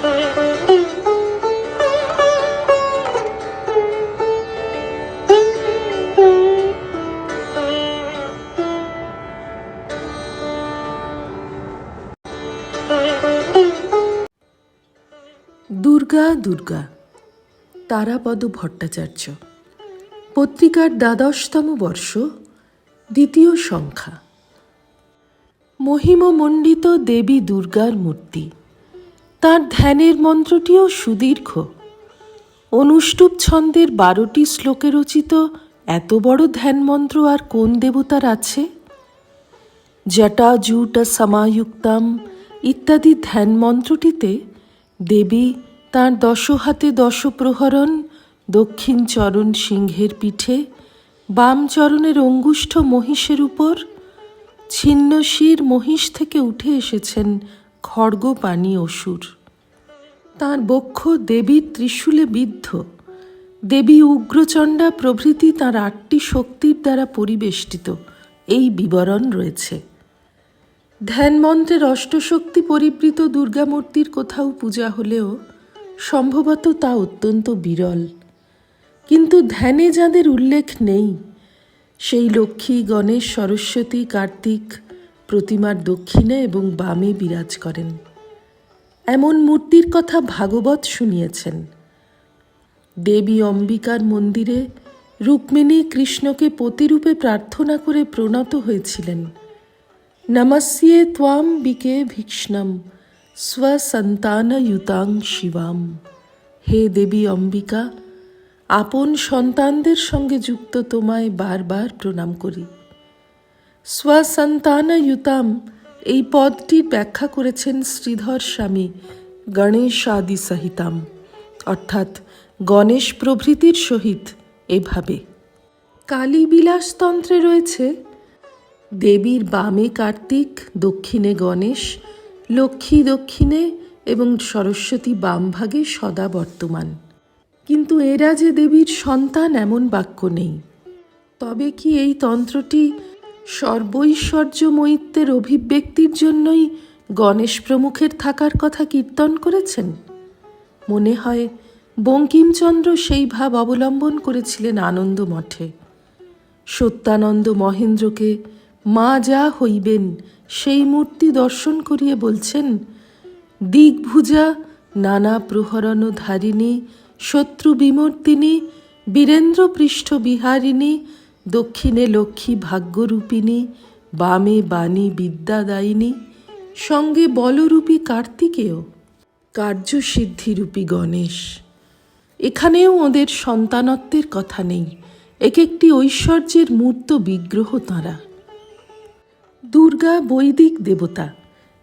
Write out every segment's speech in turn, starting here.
দুর্গা দুর্গা তারাপদ ভট্টাচার্য পত্রিকার দ্বাদশতম বর্ষ দ্বিতীয় সংখ্যা। মহিমমণ্ডিত দেবী দুর্গার মূর্তি। তার ধ্যানের মন্ত্রটিও সুদীর্ঘ। অনুষ্টুপ ছন্দের বারোটি শ্লোকে রচিত এত বড় ধ্যান মন্ত্র আর কোন দেবতার আছে? জটা জুট সমায়ুক্তাম ইত্যাদি ধ্যান মন্ত্রটিতে দেবী তাঁর দশ হাতে দশ প্রহরণ দক্ষিণ চরণ সিংহের পিঠে, বাম চরণের অঙ্গুষ্ঠ মহিষের উপর ছিন্ন শির মহিষ থেকে উঠে এসেছেন খড়গপাণী অসুর। তাঁর বক্ষ দেবীর ত্রিশূলে বিদ্ধ। দেবী উগ্রচণ্ডা প্রভৃতি তাঁর আটটি শক্তির দ্বারা পরিবেষ্টিত। এই বিবরণ রয়েছে। ধ্যানমন্ত্রের অষ্টশক্তি পরিবৃত দুর্গামূর্তির কোথাও পূজা হলেও সম্ভবত তা অত্যন্ত বিরল। কিন্তু ধ্যানে যাদের উল্লেখ নেই, সেই লক্ষ্মী, গণেশ, সরস্বতী, কার্তিক প্রতিমার দক্ষিণে এবং বামে বিরাজ করেন। এমন মূর্তির কথা ভাগবত শুনিয়েছেন। দেবী অম্বিকার মন্দিরে রুক্মিণী কৃষ্ণকে পতিরূপে প্রার্থনা করে প্রণত হয়েছিলেন। নমস্যে ত্বাম বিকে ভীক্ষ্ণম স্বসন্তানয়ুতাং শিবাম। হে দেবী অম্বিকা, আপন সন্তানদের সঙ্গে যুক্ত তোমায় বারবার প্রণাম করি। স্বসন্তানয়ুতাম, এই পদটির ব্যাখ্যা করেছেন শ্রীধর স্বামী গণেশাদি সহিতাম অর্থাৎ গণেশ প্রভৃতির সহিত এভাবে। কালীবিলাসতন্ত্রে রয়েছে, দেবীর বামে কার্তিক, দক্ষিণে গণেশ, লক্ষ্মী দক্ষিণে এবং সরস্বতী বাম ভাগে সদা বর্তমান। কিন্তু এরা যে দেবীর সন্তান এমন বাক্য নেই। তবে কি এই তন্ত্রটি সর্বৈশ্বর্যময়িত্বের অভিব্যক্তির জন্যই গণেশ প্রমুখের থাকার কথা কীর্তন করেছেন। মনে হয় বঙ্কিমচন্দ্র সেই ভাব অবলম্বন করেছিলেন আনন্দ মঠে। সত্যানন্দ মহেন্দ্রকে, মা যা হইবেন, সেই মূর্তি দর্শন করিয়ে বলছেন, দিগ্ভুজা, নানা প্রহরণ ধারিণী শত্রু বিমর্দিনী বীরেন্দ্র পৃষ্ঠ বিহারিণী দক্ষিণে লক্ষ্মী ভাগ্যরূপিণী, বামে বাণী বিদ্যাদায়িনী, সঙ্গে বলরূপী কার্তিকেয়, কার্যসিদ্ধিরূপী গণেশ। এখানেও ওদের সন্তানত্বের কথা নেই এক একটি ঐশ্বর্যের মূর্ত বিগ্রহ তাঁরা। দুর্গা বৈদিক দেবতা,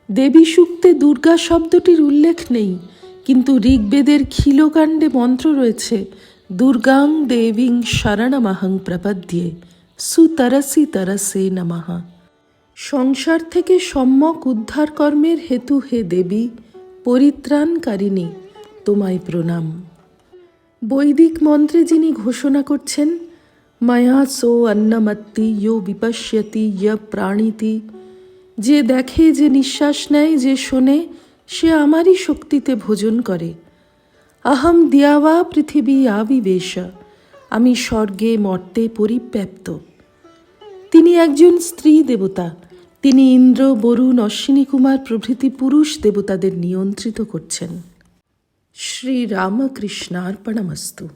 দেবী সূক্তে দুর্গা শব্দটির উল্লেখ নেই, কিন্তু ঋগ্বেদের খিলকাণ্ডে মন্ত্র রয়েছে দুর্গাং দেবীং শরণমহং প্রপদ্যে সুতরসি তরসে নমঃ। সংসার থেকে সম্যক উদ্ধার কর্মের হেতু হে দেবী, পরিত্রাণকারিণী, তোমায় প্রণাম। বৈদিক মন্ত্রে যিনি ঘোষণা করছেন, মায়া সো অন্নমত্তি, ইয়ো বিপশ্যতি ইয় প্রাণীতি। যে দেখে, যে নিঃশ্বাস নেয়, যে শোনে, সে আমারই শক্তিতে ভোজন করে। আহম দিয়াওয়া পৃথিবী আবিবেশ, আমি স্বর্গে মর্তে পরিব্যাপ্ত। তিনি একজন স্ত্রী দেবতা, তিনি ইন্দ্র, বরুণ, অশ্বিনী কুমার প্রভৃতি পুরুষ দেবতাদের নিয়ন্ত্রিত করছেন। শ্রীরামকৃষ্ণার্পণমস্তু।